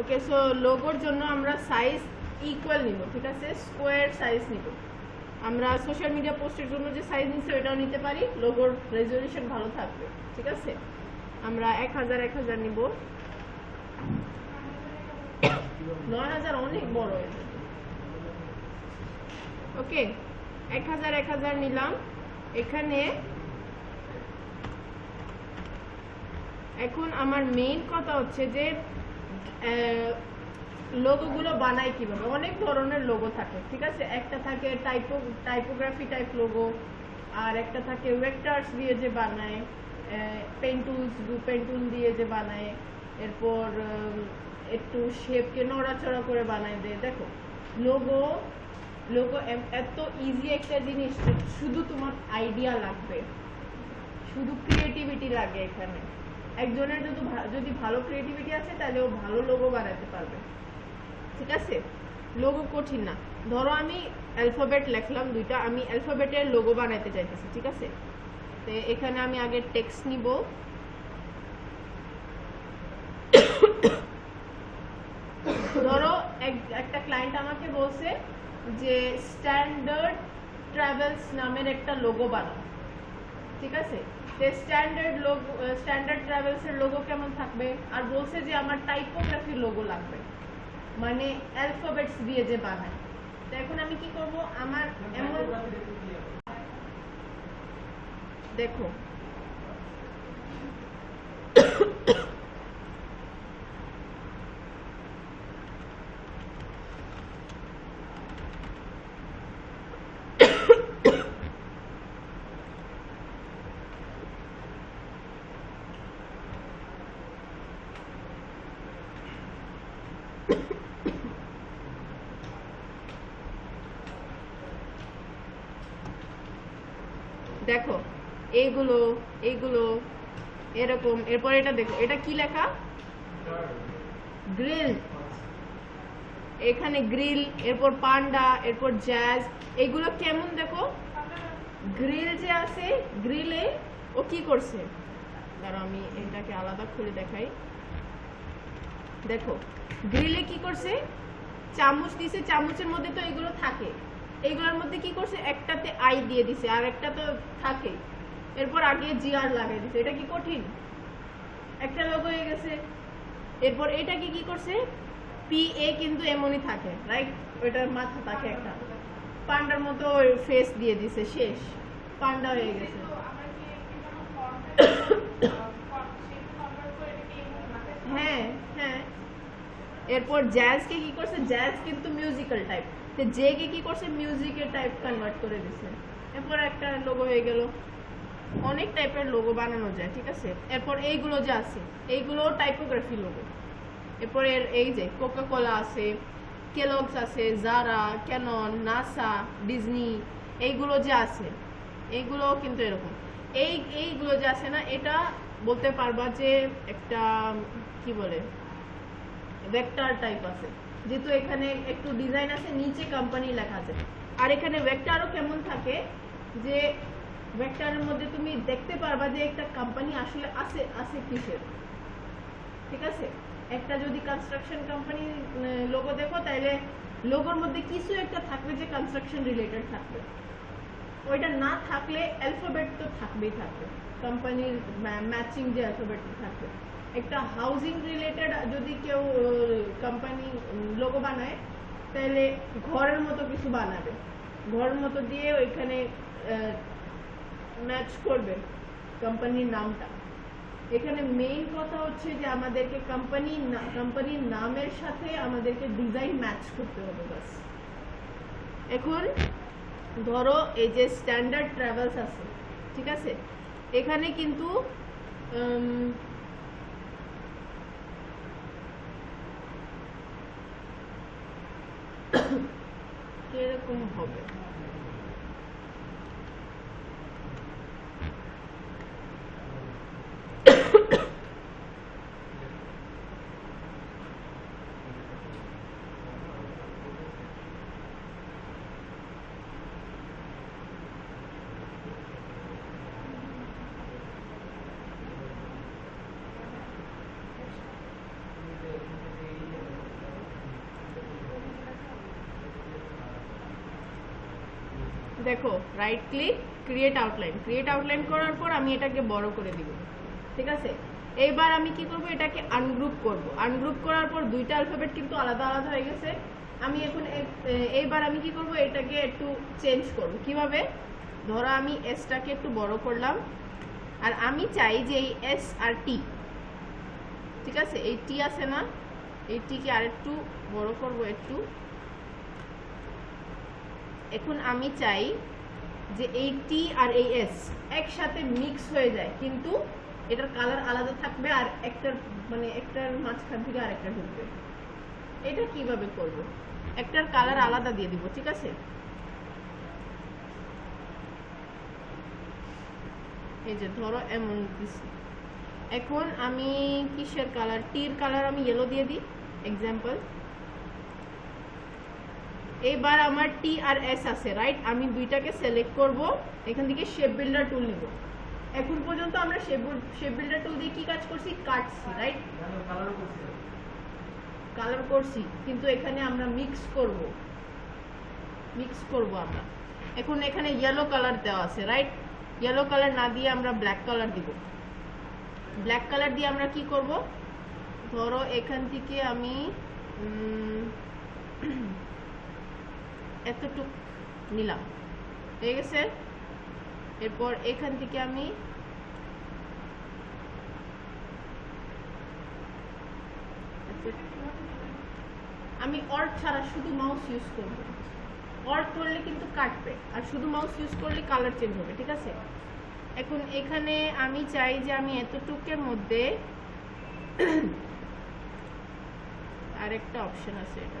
Okay so লোগোর জন্য আমরা size equal নিব, ঠিক আছে? স্কোয়ার সাইজ নিব। আমরা সোশ্যাল মিডিয়া পোস্টের জন্য যে সাইজ নিচ্ছি, ওইটাও নিতে পারি। লোগোর রেজলিউশন ভালো থাকবে, ঠিক আছে? আমরা এক হাজার এক হাজার নিব। নয় হাজার অনেক বড় যাবে। ওকে, এক হাজার এক হাজার নিলাম। এখানে এখন আমার মেইন কথা হচ্ছে যে লোগোগুলো বানায় কীভাবে? অনেক ধরনের লোগো থাকে, ঠিক আছে? একটা থাকে টাইপো টাইপোগ্রাফি টাইপ লোগো আর একটা থাকে ভেক্টরস দিয়ে যে বানায় পেন্টুলস পেন্টুল দিয়ে যে বানায়, এরপর একটু শেপকে নড়াচড়া করে বানায় দেয়। দেখো লোগো লোগো এত ইজি একটা জিনিস শুধু তোমার আইডিয়া লাগবে। শুধু ক্রিয়েটিভিটি লাগে এখানে। একজনের যদি যদি ভালো ক্রিয়েটিভিটি আছে, তাহলে ও ভালো লোগো বানাতে পারবে। ঠিক আছে? লোগো কঠিন না। ধরো আমি অ্যালফাবেট লিখলাম দুইটা, আমি অ্যালফাবেটের লোগো বানাইতে চাইতেছি, ঠিক আছে? তো এখানে আমি আগে টেক্সট নিব। ধরো এক- একটা ক্লায়েন্ট আমাকে বলছে যে স্ট্যান্ডার্ড ট্রাভেলস নামের একটা লোগো বানাও। ঠিক আছে? যে স্ট্যান্ডার্ড লোগো স্ট্যান্ডার্ড ট্রাভেলস এর লোগো কেমন থাকবে? আর বলছে যে আমার টাইপোগ্রাফি লোগো লাগবে। মানে অ্যালফাবেটস দিয়ে যে বানায়। তো এখন আমি কি করব? আমার এমন দেখো দেখো, এইগুলো এইগুলো, এরকম, এরপর এটা দেখো, এটা কি লেখা? গ্রিল। এখানে গ্রিল, এরপর পান্ডা, এরপর জ্যাজ, এগুলো কেমন দেখো? গ্রিল যে আছে, গ্রিলে ও কি করছে? ধরো আমি এটাকে আলাদা করে দেখাই। দেখো, গ্রিলে কি করছে? চামচ দিছে, চামচের মধ্যে তো এগুলো থাকে। এইগুলোর মধ্যে কি করছে? একটাতে আই দিয়ে দিছে, আর একটা তো থাকে। এরপর আগে জিআর লাগাই দিছে। এটা কি কঠিন? একটা লোক হয়ে গেছে। এরপর এটাকে কি করছে? পি এ কিন্তু এমনই থাকে রাইট ওইটার মাথা থাকে একটা। পান্ডার মতো ফেস দিয়ে দিছে, শেষ। পান্ডা হয়ে গেছে। হ্যাঁ হ্যাঁ। এরপর জ্যাজকে কি করছে? জ্যাজ কিন্তু মিউজিক্যাল টাইপ তো জে কে কি করছে মিউজিকের টাইপ কনভার্ট করে দিছে। এরপর একটা লোগো হয়ে গেল। অনেক টাইপের লোগো বানানো যায়, ঠিক আছে? এরপর এইগুলো যে আছে, এইগুলো টাইপোগ্রাফি লোগো এরপর এর এই যে কোকা কোলা আছে কেলগস আছে জারা ক্যানন নাসা ডিজনি এইগুলো যে আছে এইগুলো কিন্তু এরকম। এই, এইগুলো যে আছে না, এটা বলতে পারবা যে একটা, কি বলে ভেক্টর টাইপ আছে। যেহেতু এখানে একটু ডিজাইন আছে, নিচে কোম্পানি লেখা আছে। আর এখানে ভেক্টরও কেমন থাকে যে ভেক্টরের মধ্যে তুমি দেখতে পারবা যে একটা কোম্পানি আসলে আছে আছে কিসের? ঠিক আছে? একটা যদি কনস্ট্রাকশন কোম্পানি লোগো দেখো তাহলে লোগোর মধ্যে কিছু একটা থাকবে যে কনস্ট্রাকশন রিলেটেড থাকবে। ওইটা না থাকলে অ্যালফাবেট তো থাকবেই থাকবে। কোম্পানির ম্যাচিং যে অ্যালফাবেট থাকবে। একটা হাউজিং রিলেটেড যদি কেউ কোম্পানি লোগো বানায়, তাহলে ঘরের মতো কিছু বানাবে। ঘরের মতো দিয়ে ওইখানে ম্যাচ করবে কোম্পানির নামটা। এখানে মেইন কথা হচ্ছে যে আমাদেরকে কোম্পানি কোম্পানির নামের সাথে আমাদেরকে ডিজাইন ম্যাচ করতে হবে বাস এখন ধরো এই যে স্ট্যান্ডার্ড ট্রাভেলস আছে, ঠিক আছে? এখানে কিন্তু Quiero como joven. দেখো right click create outline create outline করার পর আমি এটাকে বড় করে দিব। ঠিক আছে? এইবার আমি কি করব? এটাকে আনগ্রুপ করব। আনগ্রুপ করার পর দুইটা অ্যালফাবেট কিন্তু আলাদা আলাদা হয়ে গেছে। আমি এখন এইবার আমি কি করব? এটাকে একটু চেঞ্জ করব। কীভাবে? ধরো আমি এসটাকে একটু বড় করলাম। আর আমি চাই যে এই এস আর টি ঠিক আছে? এই টি আছে না? এই টিকে আর একটু বড় করব একটু। এখন আমি চাই যে এই টি আর এই এস একসাথে মিক্স হয়ে যায়, কিন্তু এটার কালার আলাদা থাকবে আর একটার মানে একটার মাঝখান থেকে আরেকটা ঢুকবে। এটা কীভাবে করব? একটার কালার আলাদা দিয়ে দিব, ঠিক আছে? এই যে ধরো এমন দিছি। এখন আমি কিসের কালার টির কালার আমি ইয়েলো দিয়ে দিই এক্সাম্পল এইবার আমার টি আর এস আছে রাইট আমি দুইটাকে সিলেক্ট করব, এখান থেকে শেপ বিল্ডার টুল নিব। এখন পর্যন্ত আমরা শেপ শেপ বিল্ডার টুল দিয়ে কি কাজ করছি? কাটছি রাইট কালার করছি, কিন্তু এখানে আমরা মিক্স করব। মিক্স করব আমরা। এখন এখানে ইয়েলো কালার দেওয়া আছে রাইট ইয়েলো কালার না দিয়ে আমরা ব্ল্যাক কালার দিব। ব্ল্যাক কালার দিয়ে আমরা কি করব? ধরো এখান থেকে আমি এতটুক নিলাম। হয়ে গেছে? এরপর এখান থেকে আমি আমি অল্ট ছাড়া শুধু মাউস ইউজ করব। অল্ট করলে কিন্তু কাটবে, আর শুধু মাউস ইউজ করলে কালার চেঞ্জ হবে, ঠিক আছে? এখন এখানে আমি চাই যে আমি এতটুকের মধ্যে আরেকটা অপশন আছে এটা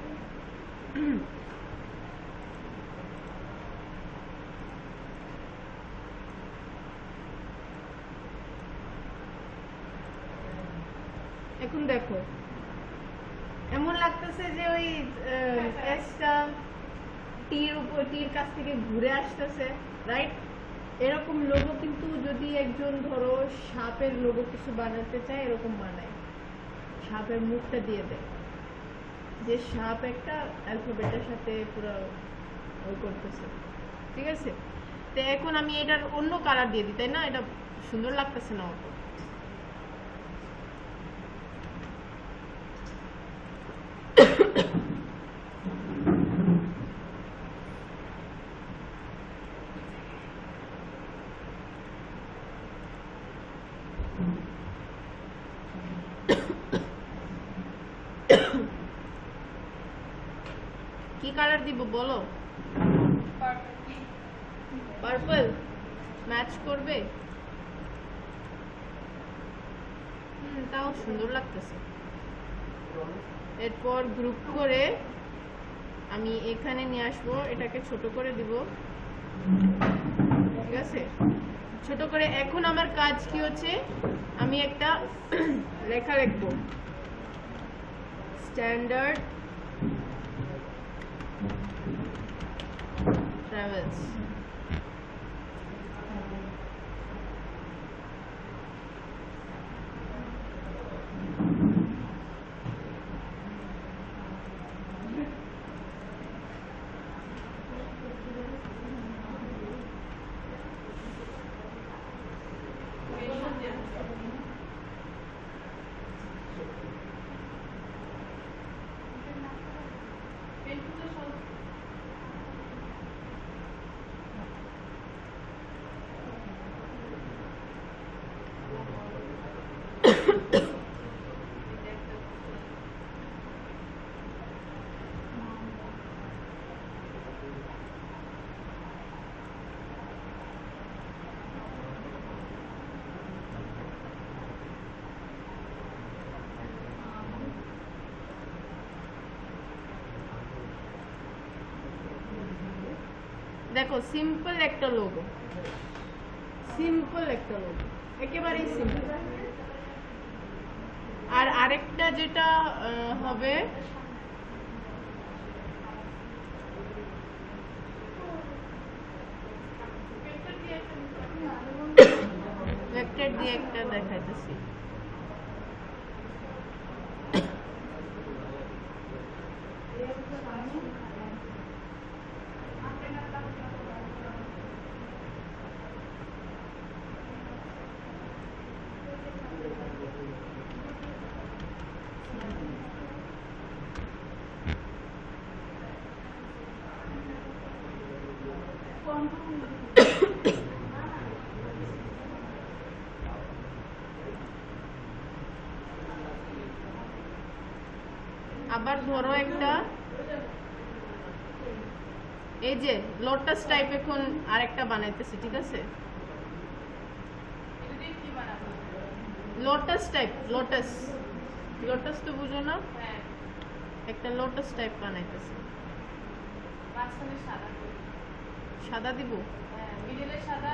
এখন দেখো। এমন লাগতেছে যে ওই টির উপর, টির কাছ থেকে ঘুরে আসতেছে রাইট এরকম লোগো কিন্তু যদি একজন ধরো সাপের লোগো কিছু বানাতে চায়, এরকম বানায়। সাপের মুখটা দিয়ে দেয়। যে সাপ একটা অ্যালফাবেটের সাথে পুরো করতেছে। ঠিক আছে? তো এখন আমি এটার অন্য কালার দিয়ে দিই, তাই না? এটা সুন্দর লাগতেছে না অত কি কালার দিব বলো? পার্পল ম্যাচ করবে? তাও সুন্দর লাগতেছে। এরপর গ্রুপ করে আমি এখানে নিয়ে আসব, এটাকে ছোট করে দিব। ঠিক আছে? ছোট করে এখন আমার কাজ কি হচ্ছে? আমি একটা লেখা লিখব। স্ট্যান্ডার্ড So দেখো সিম্পল একটা লোগো সিম্পল একটা লোগো একেবারেই সিম্পল আর আরেকটা যেটা হবে একটা দিয়ে একটা দেখাইতেছি। আবার ধরো একটা এই যে লোটাস টাইপ এখন আরেকটা বানাইতেছি ঠিক আছে? লোটাস টাইপ লোটাস লোটাস তো বুঝো না? একটা লোটাস টাইপ বানাইতেছি। সাদা। দিব? সাদা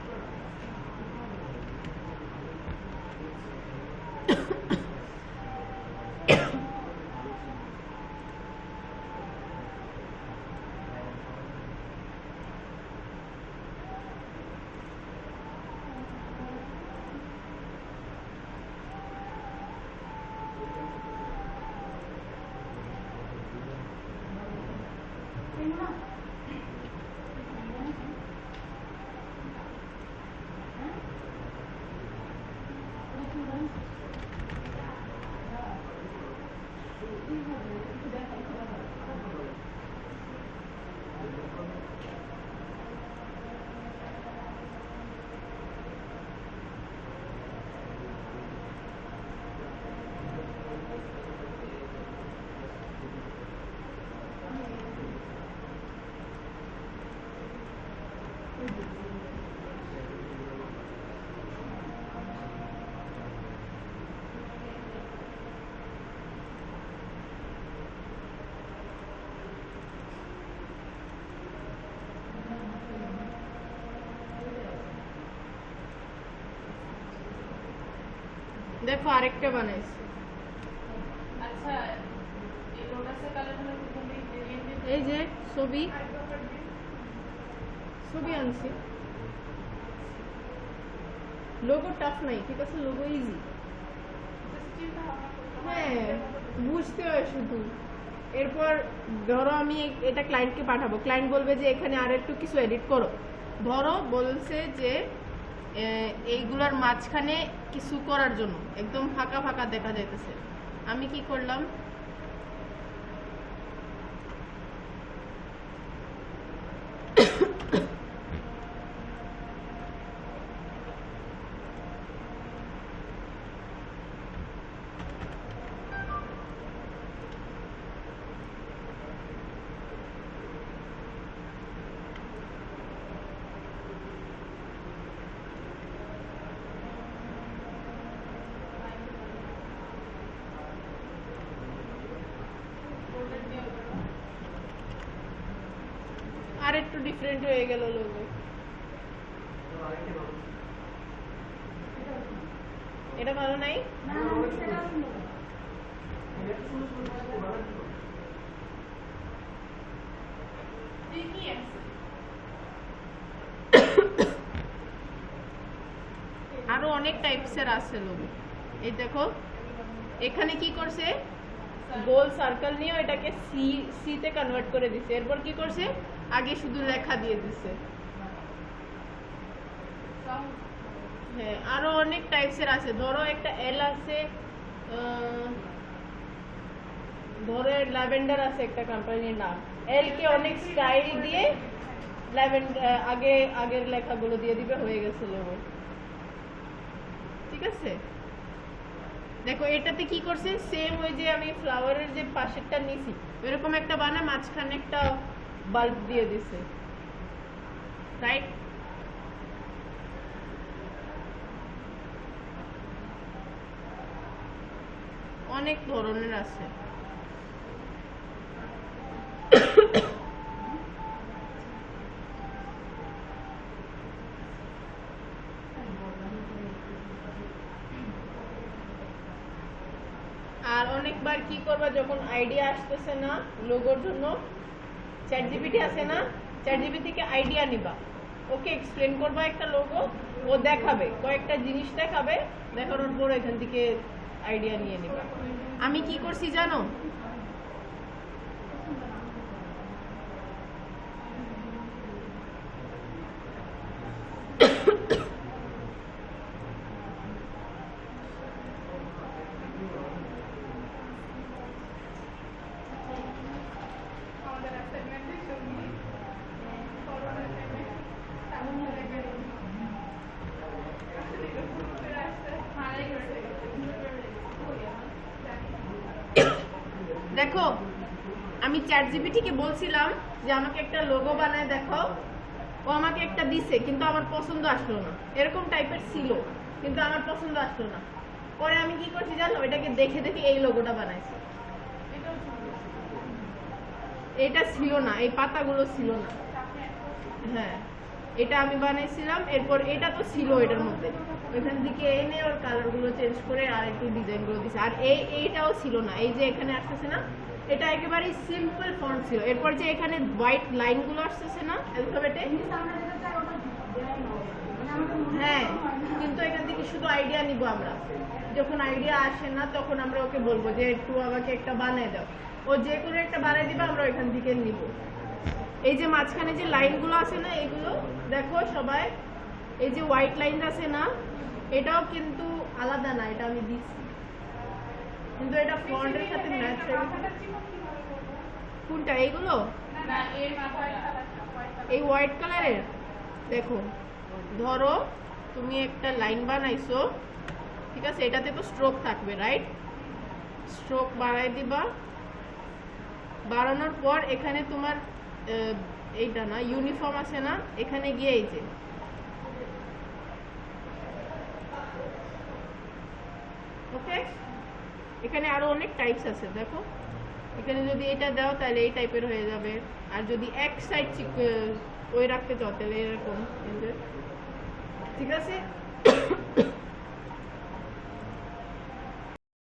দেখো আরেকটা বানাইছি। আচ্ছা এই যে ছবি। ছবি আনছি। লোগো টাফ নাই ঠিক আছে? লোগো ইজি হ্যাঁ বুঝতে হয় শুধু। এরপর ধরো আমি এটা ক্লায়েন্টকে পাঠাবো। ক্লায়েন্ট বলবে যে এখানে আর একটু কিছু এডিট করো। ধরো বলছে যে এইগুলার মাঝখানে কিছু করার জন্য একদম ফাঁকা ফাঁকা দেখা যাইতেছে। আমি কি করলাম আর একটু ডিফারেন্ট হয়ে গেল লোগো এটা ভালো নাই? আরও অনেক টাইপসের আছে লোগো এই দেখো, এখানে কি করছে? গোল সার্কেল নিয়ে এটাকে সি সি তে কনভার্ট করে দিছে। এরপর কি করছে? আগে শুধু লেখা দিয়ে দিছে। হ্যাঁ আরও অনেক টাইপসের আছে। ধরো একটা এল আছে ধরো ল্যাভেন্ডার আছে একটা কোম্পানির নাম। এল কে অনেক স্টাইল দিয়ে ল্যাভেন্ডার আগে, আগের লেখাগুলো দিয়ে দিবে, হয়ে গেছে লোগো ঠিক আছে? দেখো, এটাতে কি করছে? সেম ওই যে আমি ফ্লাওয়ারের যে পাশেরটা নিছি এরকম একটা বানা মাঝখানে একটা বাল্ব দিয়ে দিছে। রাইট অনেক ধরনের আছে। আর অনেকবার কি করবা যখন আইডিয়া আসতেছে না লোগোর জন্য চ্যাট জিপিটি আছে না? চ্যাট জিপি থেকে আইডিয়া নিবা। ওকে এক্সপ্লেন করবা একটা লোগো ও দেখাবে, কয়েকটা জিনিস দেখাবে, দেখানোর পর এখান থেকে আইডিয়া নিয়ে নিবা। আমি কি করছি জানো? দেখো, আমি চ্যাট জিপিটিকে বলছিলাম যে আমাকে একটা লোগো বানায় দেখো। ও আমাকে একটা দিছে, কিন্তু আমার পছন্দ আসলো না। এরকম টাইপের ছিল, কিন্তু আমার পছন্দ আসলো না। পরে আমি কি করছি জানো? এটাকে দেখে দেখে এই লোগোটা বানাইছি। এটা ছিল না, এই পাতাগুলো ছিল না। হ্যাঁ। এটা আমি বানাইছিলাম, এরপর এটা তো ছিল এটার মধ্যে। ওইখান থেকে এনে ওর কালারগুলো চেঞ্জ করে আর একটু ডিজাইনগুলো দিছে। আর এই, এইটাও ছিল না, এই যে এখানে আসতেছে না, এটা একেবারে সিম্পল ফন্ট ছিল। এরপর যে এখানে হোয়াইট লাইনগুলো আসতেছে না, অ্যালফাবেটে? হ্যাঁ কিন্তু এখান থেকে শুধু আইডিয়া নিব আমরা। যখন আইডিয়া আসে না, তখন আমরা ওকে বলব যে, একটু আমাকে একটা বানিয়ে দাও। ও যে কোনো একটা বানিয়ে দিবে, আমরা ওইখান থেকে নিব। এই যে মাঝখানে যে লাইনগুলো আছে না এগুলো দেখো সবাই এই যে হোয়াইট লাইন আছে না এটাও কিন্তু আলাদা না এটা আমি দিচ্ছি। কিন্তু এটা ফন্টের সাথে ম্যাচ কোনটা এইগুলো? এই হোয়াইট কালারের দেখো ধরো তুমি একটা লাইন বানাইছো ঠিক আছে? এটাতে তো স্ট্রোক থাকবে রাইট স্ট্রোক বাড়াই দিবা। বাড়ানোর পর এখানে তোমার এইটা না ইউনিফর্ম আছে না, এখানে গিয়ে এই যে। ওকে এখানে আরও অনেক টাইপস আছে, দেখো। এখানে যদি এটা দাও, তাহলে এই টাইপের হয়ে যাবে। আর যদি এক সাইড ওই রাখতে চাও, তাহলে এরকম ঠিক আছে?